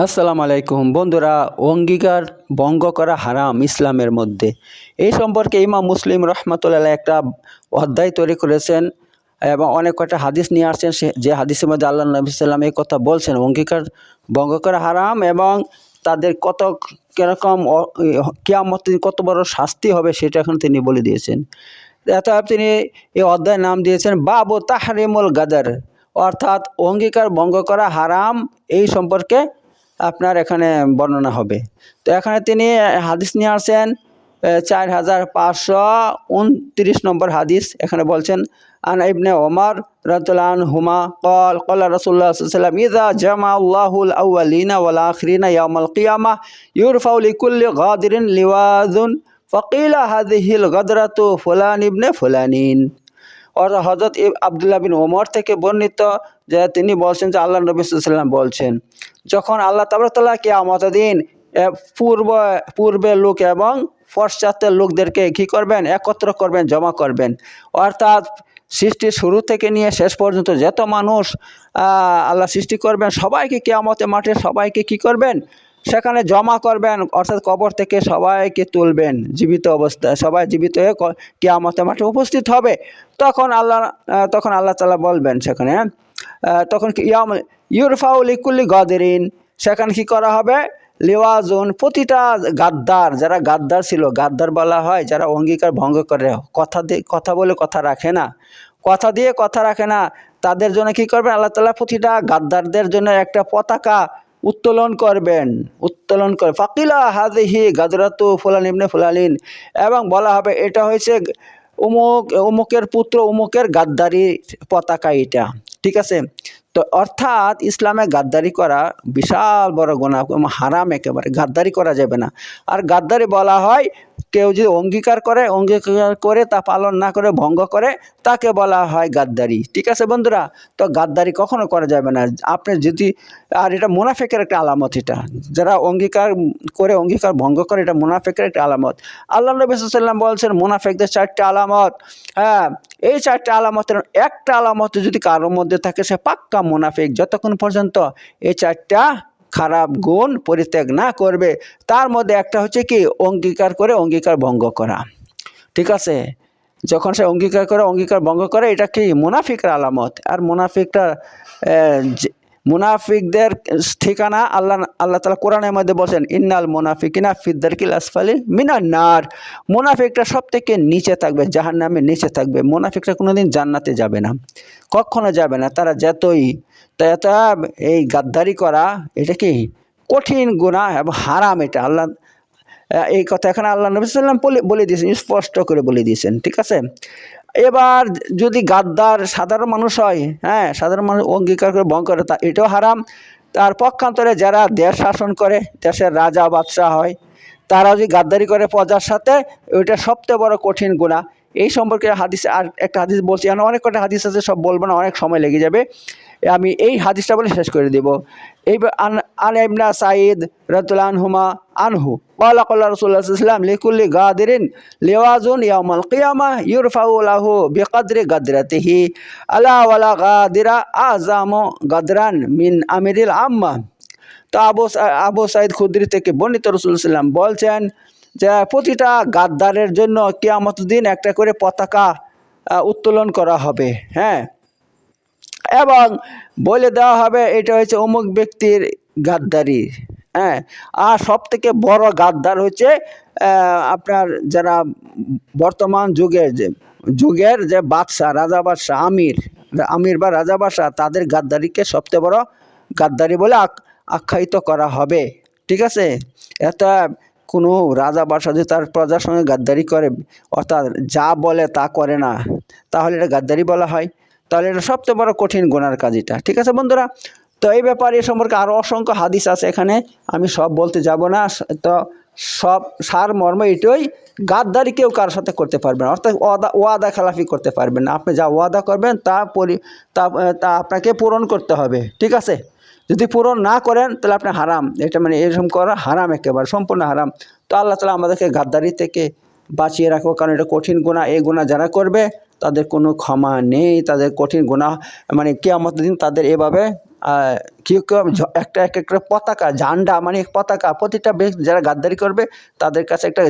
আসসালামু আলাইকুম। বন্ধুরা, অঙ্গীকার ভঙ্গ করা হারাম ইসলামের মধ্যে। এই সম্পর্কে ইমাম মুসলিম রহমতুল্লাহ একটা অধ্যায় তৈরি করেছেন এবং অনেক কয়টা হাদিস নিয়ে আসছেন। যে হাদিসের মধ্যে আল্লাহ নবী সাল্লাম এই কথা বলছেন, অঙ্গীকার ভঙ্গ করা হারাম এবং তাদের কত কীরকম কেয়ামত কত বড় শাস্তি হবে সেটা এখন তিনি বলে দিয়েছেন। অর্থাৎ তিনি এই অধ্যায়ের নাম দিয়েছেন, বাবু তাহরিমুল গাদার। অর্থাৎ অঙ্গীকার ভঙ্গ করা হারাম এই সম্পর্কে আপনার এখানে বর্ণনা হবে। তো এখানে তিনি হাদিস নিয়ে আসেন চার হাজার পাঁচশো উনত্রিশ নম্বর হাদিস। এখানে বলছেন, আন ইবনে ওমর রাতুলান হুমা কল কল্লা রসুল্লাহ সাল্লাম ইদা জামা আল্লাহুল আউ্বালিনা ওয়াল আখরিনা ইয়ামাল কিয়ামা ইউরফাউল ইকুল্লি গাদিরিন লিওয়াজুন ফকিলা হাদিহিল গদরাতু ফুলান ইবনে ফুলানিন। অর্থাৎ হজরত আবদুল্লাহ বিন ওমর থেকে বর্ণিত যে তিনি বলছেন যে আল্লাহ নবী সাল্লাম বলছেন, যখন আল্লাহ তাবরতাল্লাহ কেয়ামত দিন পূর্ব, পূর্বের লোক এবং পশ্চাতের লোকদেরকে কী করবেন? একত্র করবেন, জমা করবেন। অর্থাৎ সৃষ্টির শুরু থেকে নিয়ে শেষ পর্যন্ত যত মানুষ আল্লাহ সৃষ্টি করবেন, সবাইকে কেয়ামতে মাঠে সবাইকে কি করবেন? সেখানে জমা করবেন, অর্থাৎ কবর থেকে সবাইকে তুলবেন জীবিত অবস্থায়, সবাই জীবিত হয়ে ক- কেয়ামতের মাঠে উপস্থিত হবে তখন আল্লাহ তখন আল্লাহ তালা বলবেন সেখানে? তখন ইয়াম ইউরফাউল ইকুল্লি গদেরিন, সেখানে কি করা হবে লিওয়াজুন, প্রতিটা গাদ্দার, যারা গাদ্দার ছিল, গাদ্দার বলা হয়, যারা অঙ্গীকার ভঙ্গ করে, কথা দিয়ে, কথা বলে কথা রাখে না, কথা দিয়ে কথা রাখে না, তাদের জন্য কি করবে আল্লাহ তালা প্রতিটা গাদ্দারদের জন্য একটা পতাকা উত্তোলন করবেন, উত্তোলন করে, ফাকিলা হাদিহি গাদরাতু ফুলান ইবনে ফুলালিন, এবং বলা হবে এটা হয়েছে উমুক, উমুকের পুত্র, উমুকের গাদ্দারির পতাকা এটা, ঠিক আছে? তো অর্থাৎ ইসলামে গাদ্দারি করা বিশাল বড় গোনা হারাম একেবারে, গাদ্দারি করা যাবে না। আর গাদ্দারি বলা হয় কেউ যদি অঙ্গীকার করে অঙ্গীকার করে তা পালন না করে, ভঙ্গ করে, তাকে বলা হয় গাদ্দারি। ঠিক আছে বন্ধুরা? তো গাদ্দারি কখনো করা যাবে না। আপনি যদি, আর এটা মুনাফেকের একটা আলামত এটা। যারা অঙ্গীকার করে, অঙ্গীকার ভঙ্গ করে, এটা মুনাফেকের একটা আলামত। আল্লাহ নবী সাল্লাম বলছেন, মুনাফেকদের চারটে আলামত। হ্যাঁ এই চারটে আলামতের একটা আলামত যদি কারোর মধ্যে থাকে, সে পাক্কা মুনাফেক। যতক্ষণ পর্যন্ত এই চারটা খারাপ গুণ পরিত্যাগ না করবে, তার মধ্যে একটা হচ্ছে কি, অঙ্গীকার করে অঙ্গীকার ভঙ্গ করা। ঠিক আছে? যখন সে অঙ্গীকার করে, অঙ্গীকার ভঙ্গ করে, এটা কি মুনাফিকের আলামত? আর মুনাফিকটা মুনাফিকদের ঠিকানা আল্লাহ আল্লাহ তালা কোরআনের মধ্যে বলছেন, ইন্নাল মুনাফিকিনা ফিদ্দারকিল আসফালি মিনার নার। মুনাফিকটা সব থেকে নিচে থাকবে জাহার নামে নিচে থাকবে। মুনাফিকটা কোনোদিন জান্নাতে যাবে না, কখনো যাবে না। তারা যতই তা এত এই গাদ্দারি করা, এটা কি কঠিন গুণা এবং হারাম এটা? আল্লাহ এই কথা এখানে আল্লাহ নবী সাল্লাম বলে দিয়েছেন, স্পষ্ট করে বলে দিয়েছেন, ঠিক আছে? এবার যদি গাদ্দার সাধারণ মানুষ হয় হ্যাঁ সাধারণ মানুষ অঙ্গীকার করে ভঙ্গ করে, তা এটাও হারাম। তার পক্ষান্তরে যারা দেশ শাসন করে, দেশের রাজা, বাদশাহ হয়, তারা যদি গাদ্দারি করে প্রজার সাথে, ওইটা সবচেয়ে বড় কঠিন গুণা এই সম্পর্কে হাদিস আর একটা হাদিস বলছি অনেক কটা হাদিস আছে, সব বলব না, অনেক সময় লেগে যাবে। আমি এই হাদিসটা বলে শেষ করে দেব। এই আন এমনা সাইদ রতুলান হুমা আনহু ওয়ালাকাল্লা রসুল্লাহাম লিকুল্লি গাদিরিন লেওয়াজুন ইয়ামাল কিয়ামা ইউরফাউলাহ বেকাদ্রে গাদরাতিহি। তেহি ওয়ালা গাদিরা আজাম গাদরান মিন আমিরিল আম্মা। তো আবু আবু সাইদ খুদ্রি থেকে বর্ণিত রসুল্লাহাম বলছেন যে প্রতিটা গাদ্দারের জন্য কিয়ামত দিন একটা করে পতাকা উত্তোলন করা হবে। হ্যাঁ? এবং বলে দেওয়া হবে, এটা হচ্ছে অমুক ব্যক্তির গাদ্দারি। হ্যাঁ আর সব থেকে বড় গাদ্দার হচ্ছে আপনার যারা বর্তমান যুগের যে যুগের যে বাদশাহ, রাজা বাদশাহ, আমির আমির বা রাজা বাদশাহ, তাদের গাদ্দারিকে সবচেয়ে বড় গাদ্দারি বলে আখ্যায়িত করা হবে। ঠিক আছে? এটা কোনো রাজা বাদশাহ যদি তার প্রজার সঙ্গে গাদ্দারি করে, অর্থাৎ যা বলে তা করে না, তাহলে এটা গাদ্দারি বলা হয়। তাহলে এটা সবচেয়ে বড় কঠিন গোনার কাজ এটা। ঠিক আছে বন্ধুরা? তো এই ব্যাপারে এ সম্পর্কে আরও অসংখ্য হাদিস আছে এখানে। আমি সব বলতে যাব না, তো সব সার, মর্ম এটাই গাদ্দারি কেউ কারোর সাথে করতে পারবেন অর্থাৎ ওয়াদা ওয়াদা খেলাফি করতে পারবেন আপনি যা ওয়াদা করবেন তা পরি, তা আপনাকে পূরণ করতে হবে, ঠিক আছে? যদি পূরণ না করেন তাহলে আপনি হারাম। এটা মানে এরকম করা হারাম একেবারে, সম্পূর্ণ হারাম। তো আল্লাহ তালা আমাদেরকে গাদ্দারি থেকে বাঁচিয়ে রাখব কারণ এটা কঠিন গুণা এই গুণা যারা করবে তাদের কোনো ক্ষমা নেই তাদের কঠিন গুণা মানে কেয়ামত দিন তাদের এভাবে আহ, কি কেউ একটা এক একটা পতাকা ঝান্ডা মানে পতাকা প্রতিটা ব্যক্তি যারা গাদ্দারি করবে তাদের কাছে একটা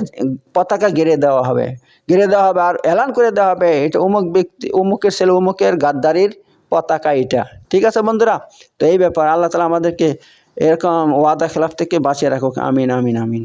পতাকা গেড়ে দেওয়া হবে। গেড়ে দেওয়া হবে আর এলান করে দেওয়া হবে। এটা অমুক ব্যক্তি অমুকের ছেলে অমুকের গাদ্দারির পতাকা এটা। ঠিক আছে বন্ধুরা? তো এই ব্যাপার আল্লাহ তালা আমাদেরকে এরকম ওয়াদা খেলাফ থেকে বাঁচিয়ে রাখুক। আমিন আমিন আমিন।